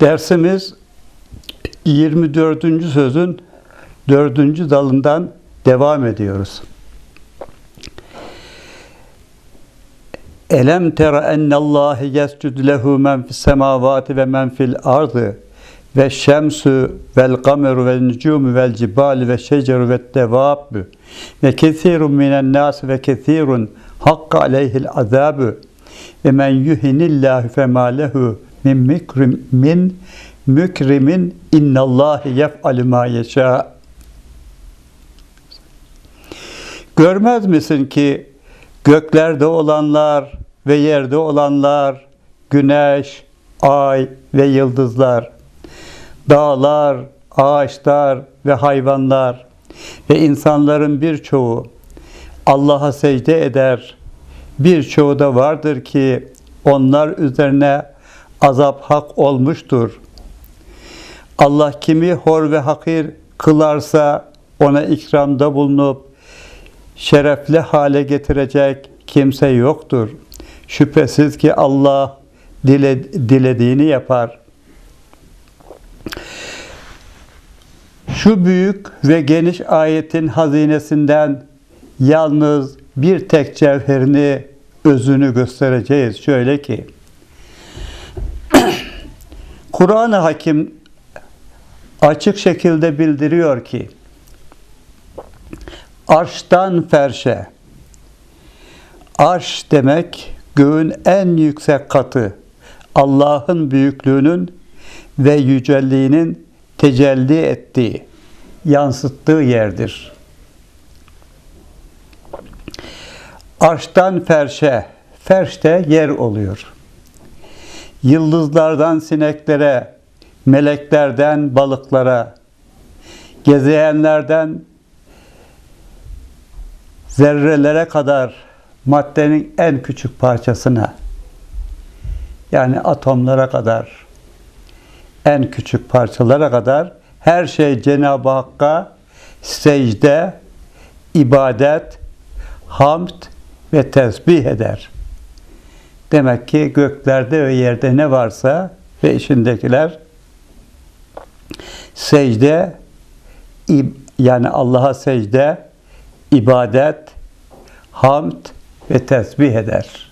Dersimiz 24. sözün 4. dalından devam ediyoruz. Elem tera ennallâhe yescud lehu men fis semavati ve men fil ardı ve şemsu vel kameru ve nucumu vel cibali ve şeceru ve devabü ve kesirun minen nas ve kesirun hakka aleyhil azabü ve men yuhinillahu fema lehu min mükrim min mükrimin innallâhe yef'alü ma yeşâ Görmez misin ki göklerde olanlar ve yerde olanlar, güneş, ay ve yıldızlar, dağlar, ağaçlar ve hayvanlar ve insanların birçoğu Allah'a secde eder. Birçoğu da vardır ki onlar üzerine azap hak olmuştur. Allah kimi hor ve hakir kılarsa ona ikramda bulunup şerefli hale getirecek kimse yoktur. Şüphesiz ki Allah dile, dilediğini yapar. Şu büyük ve geniş ayetin hazinesinden yalnız bir tek cevherini, özünü göstereceğiz. Şöyle ki, Kur'an-ı Hakim açık şekilde bildiriyor ki, arştan ferşe, arş demek göğün en yüksek katı, Allah'ın büyüklüğünün ve yücelliğinin tecelli ettiği, yansıttığı yerdir. Arştan ferşe, ferş de yer oluyor. Yıldızlardan sineklere, meleklerden balıklara, gezeyenlerden zerrelere kadar maddenin en küçük parçasına yani atomlara kadar en küçük parçalara kadar her şey Cenab-ı Hakk'a secde, ibadet, hamd ve tesbih eder. Demek ki göklerde ve yerde ne varsa ve içindekiler secde yani Allah'a secde, ibadet, hamd ve tesbih eder.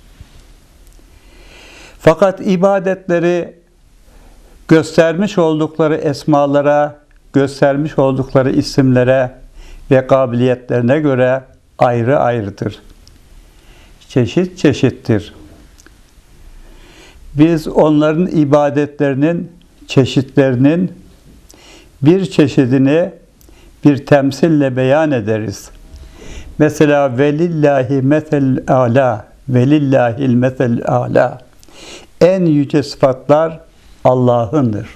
Fakat ibadetleri göstermiş oldukları esmalara, göstermiş oldukları isimlere ve kabiliyetlerine göre ayrı ayrıdır. Çeşit çeşittir. Biz onların ibadetlerinin çeşitlerinin bir çeşidini bir temsille beyan ederiz. Mesela velillahi mesel ala, velillahil mesel ala. En yüce sıfatlar Allah'ındır.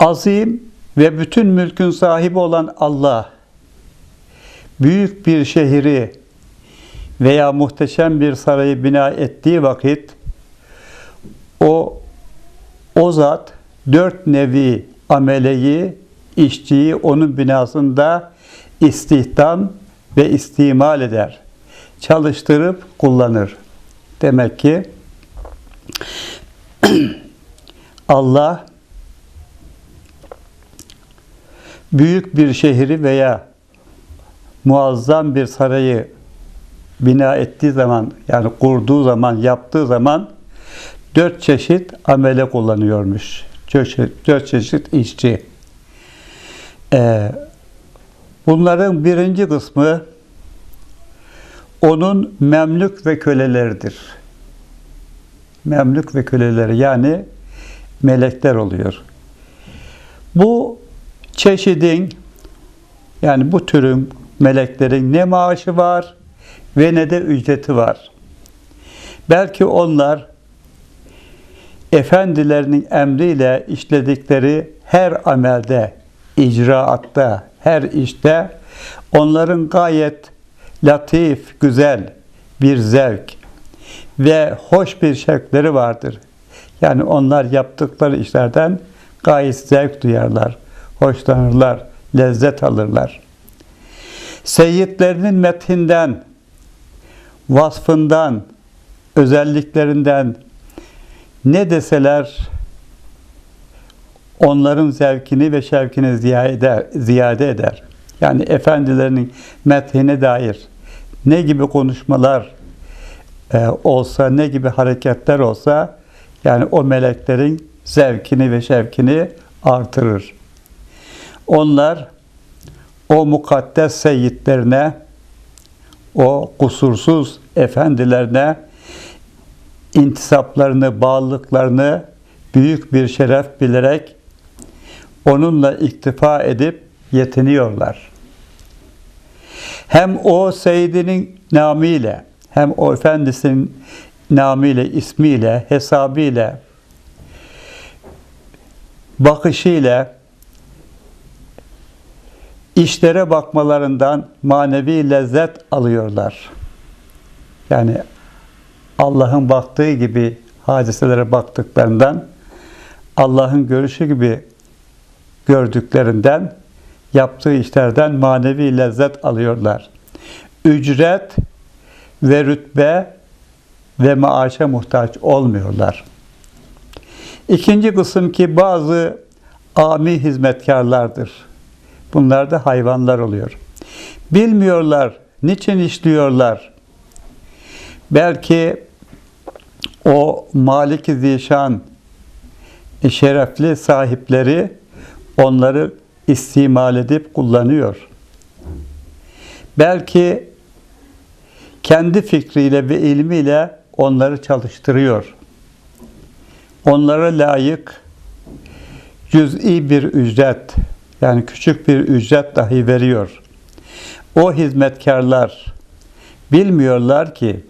Azim ve bütün mülkün sahibi olan Allah, büyük bir şehri veya muhteşem bir sarayı bina ettiği vakit, o, o zat dört nevi ameleyi, işçiyi onun binasında istihdam ve istimal eder. Çalıştırıp kullanır. Demek ki Allah büyük bir şehri veya muazzam bir sarayı bina ettiği zaman yani kurduğu zaman yaptığı zaman dört çeşit amele kullanıyormuş. Dört çeşit işçi. Ee, Bunların birinci kısmı onun memlük ve köleleridir. Memlük ve köleleri yani melekler oluyor. Bu çeşidin yani bu türün meleklerin ne maaşı var ve ne de ücreti var. Belki onlar efendilerinin emriyle işledikleri her amelde, icraatta, her işte onların gayet latif, güzel bir zevk ve hoş bir şevkleri vardır. Yani onlar yaptıkları işlerden gayet zevk duyarlar, hoşlanırlar, lezzet alırlar. Seyyidlerinin methinden, vasfından, özelliklerinden ne deseler onların zevkini ve şevkini ziyade, eder. Yani efendilerinin methine dair ne gibi konuşmalar e, olsa, ne gibi hareketler olsa yani o meleklerin zevkini ve şevkini artırır. Onlar o mukaddes seyyidlerine, o kusursuz efendilerine intisaplarını, bağlılıklarını büyük bir şeref bilerek onunla iktifa edip yetiniyorlar. Hem o Seyyidinin namıyla, hem o Efendisinin namıyla, ismiyle, hesabıyla, bakışıyla, işlere bakmalarından manevi lezzet alıyorlar. Yani Allah'ın baktığı gibi hadiselere baktıklarından, Allah'ın görüşü gibi gördüklerinden, yaptığı işlerden manevi lezzet alıyorlar. Ücret ve rütbe ve maaşa muhtaç olmuyorlar. İkinci kısım ki bazı ami hizmetkarlardır. Bunlar da hayvanlar oluyor. Bilmiyorlar, niçin işliyorlar. Belki o Malik-i Zişan şerefli sahipleri onları istimal edip kullanıyor. Belki kendi fikriyle ve ilmiyle onları çalıştırıyor. Onlara layık cüz'i bir ücret, yani küçük bir ücret dahi veriyor. O hizmetkarlar bilmiyorlar ki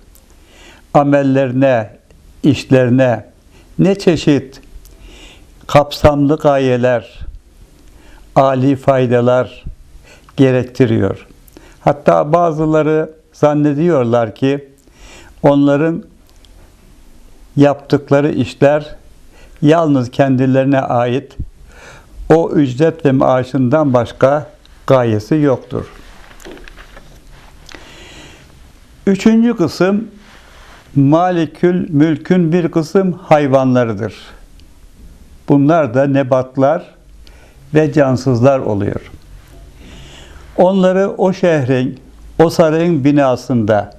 amellerine, işlerine ne çeşit kapsamlı gayeler, ali faydalar gerektiriyor. Hatta bazıları zannediyorlar ki onların yaptıkları işler yalnız kendilerine ait o ücret ve maaşından başka gayesi yoktur. Üçüncü kısım malikül mülkün bir kısım hayvanlarıdır. Bunlar da nebatlar ve cansızlar oluyor. Onları o şehrin, o sarayın binasında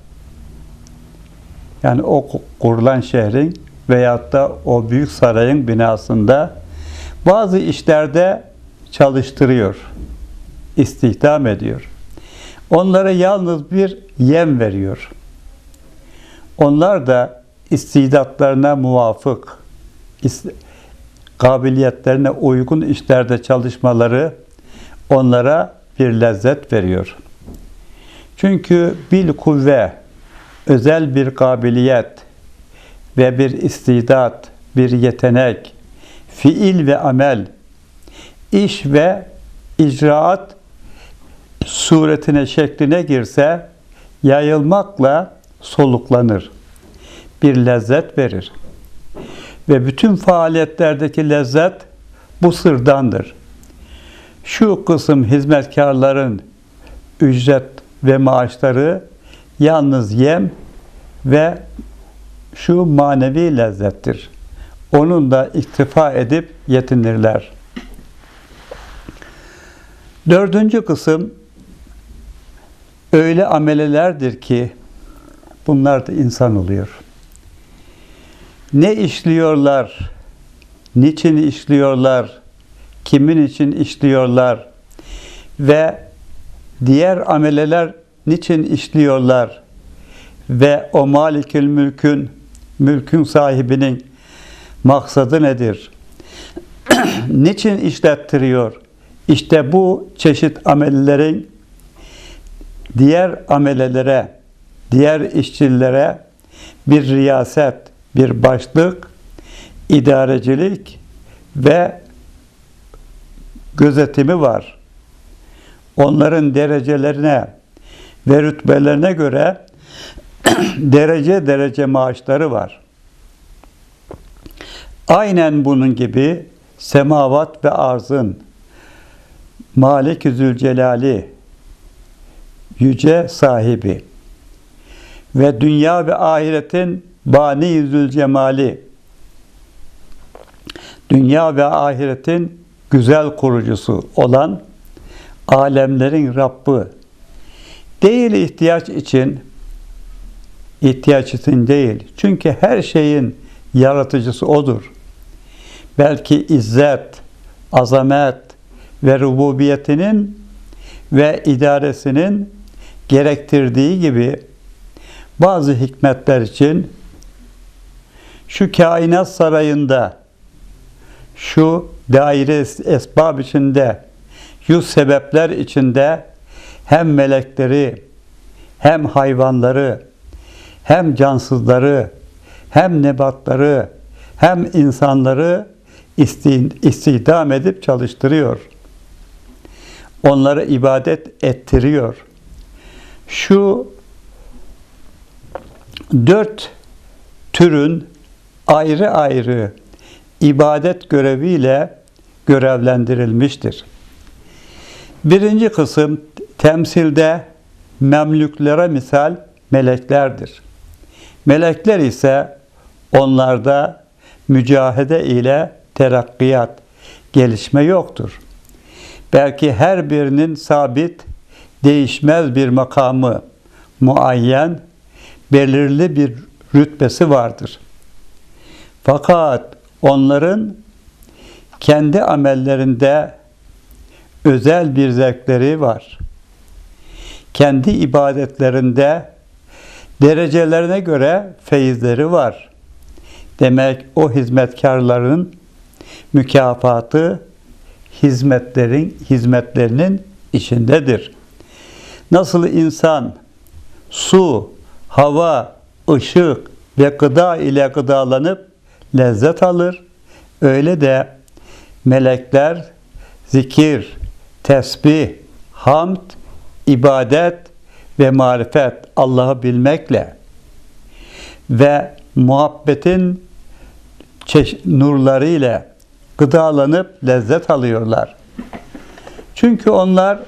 yani o kurulan şehrin veyahut da o büyük sarayın binasında bazı işlerde çalıştırıyor, istihdam ediyor. Onlara yalnız bir yem veriyor. Onlar da istidatlarına muvafık, kabiliyetlerine uygun işlerde çalışmaları onlara bir lezzet veriyor. Çünkü bil kuvve, özel bir kabiliyet ve bir istidat, bir yetenek, fiil ve amel, iş ve icraat suretine, şekline girse yayılmakla soluklanır. Bir lezzet verir. Ve bütün faaliyetlerdeki lezzet bu sırdandır. Şu kısım hizmetkarların ücret ve maaşları yalnız yem ve şu manevi lezzettir. Onun da iktifa edip yetinirler. Dördüncü kısım öyle amelelerdir ki bunlar da insan oluyor. Ne işliyorlar, niçin işliyorlar, kimin için işliyorlar ve diğer ameleler niçin işliyorlar ve o malikül mülkün, mülkün sahibinin maksadı nedir? niçin işlettiriyor? İşte bu çeşit amellerin diğer amelelere, diğer işçilere bir riyaset, bir başlık, idarecilik ve gözetimi var. Onların derecelerine ve rütbelerine göre derece derece maaşları var. Aynen bunun gibi semavat ve arzın Malik-i Zülcelali yüce sahibi ve dünya ve ahiretin bani Zülcemali dünya ve ahiretin güzel kurucusu olan alemlerin Rabbi değil ihtiyaç için ihtiyaç için değil. Çünkü her şeyin yaratıcısı odur. Belki izzet, azamet ve rububiyetinin ve idaresinin gerektirdiği gibi bazı hikmetler için şu kainat sarayında şu daire esbab içinde şu sebepler içinde hem melekleri hem hayvanları hem cansızları hem nebatları hem insanları istihdam edip çalıştırıyor. Onları ibadet ettiriyor. Şu dört türün ayrı ayrı ibadet göreviyle görevlendirilmiştir. Birinci kısım temsilde memlüklere misal meleklerdir. Melekler ise onlarda mücahede ile terakkiyat, gelişme yoktur. Belki her birinin sabit, değişmez bir makamı, muayyen, belirli bir rütbesi vardır. Fakat onların kendi amellerinde özel bir zevkleri var. Kendi ibadetlerinde derecelerine göre feyizleri var. Demek o hizmetkarların mükafatı hizmetlerin hizmetlerinin içindedir. Nasıl insan su, hava, ışık ve gıda ile gıdalanıp lezzet alır, öyle de melekler zikir, tesbih, hamd, ibadet ve marifet Allah'ı bilmekle ve muhabbetin nurları ile gıdalanıp lezzet alıyorlar. Çünkü onlar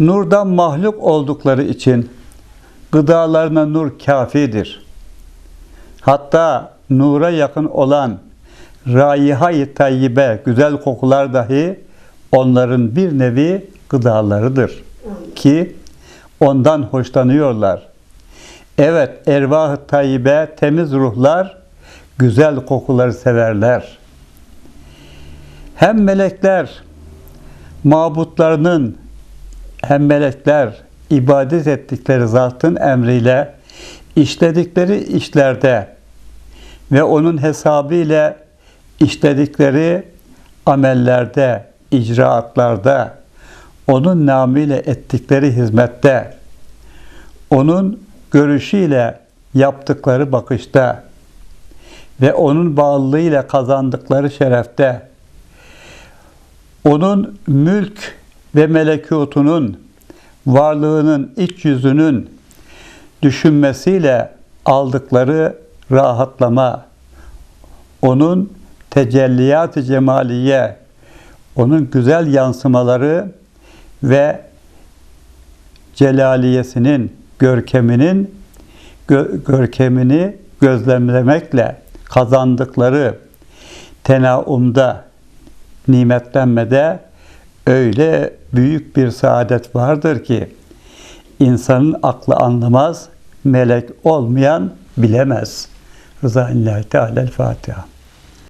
nurdan mahluk oldukları için gıdalarına nur kafidir. Hatta nura yakın olan raiha-i tayyibe, güzel kokular dahi onların bir nevi gıdalarıdır. Ki ondan hoşlanıyorlar. Evet, ervah-ı tayyibe, temiz ruhlar, güzel kokuları severler. Hem melekler, mabutlarının, hem melekler ibadet ettikleri zatın emriyle işledikleri işlerde ve onun hesabı ile işledikleri amellerde, icraatlarda, onun namıyla ettikleri hizmette, onun görüşüyle yaptıkları bakışta ve onun bağlılığıyla kazandıkları şerefte, onun mülk ve melekutunun, varlığının iç yüzünün düşünmesiyle aldıkları rahatlama, onun tecelliyat-ı cemaliye, onun güzel yansımaları ve celaliyesinin, görkeminin gö görkemini gözlemlemekle kazandıkları tenaumda, nimetlenmede öyle büyük bir saadet vardır ki insanın aklı anlamaz, melek olmayan bilemez. Rıza Teala Fatiha.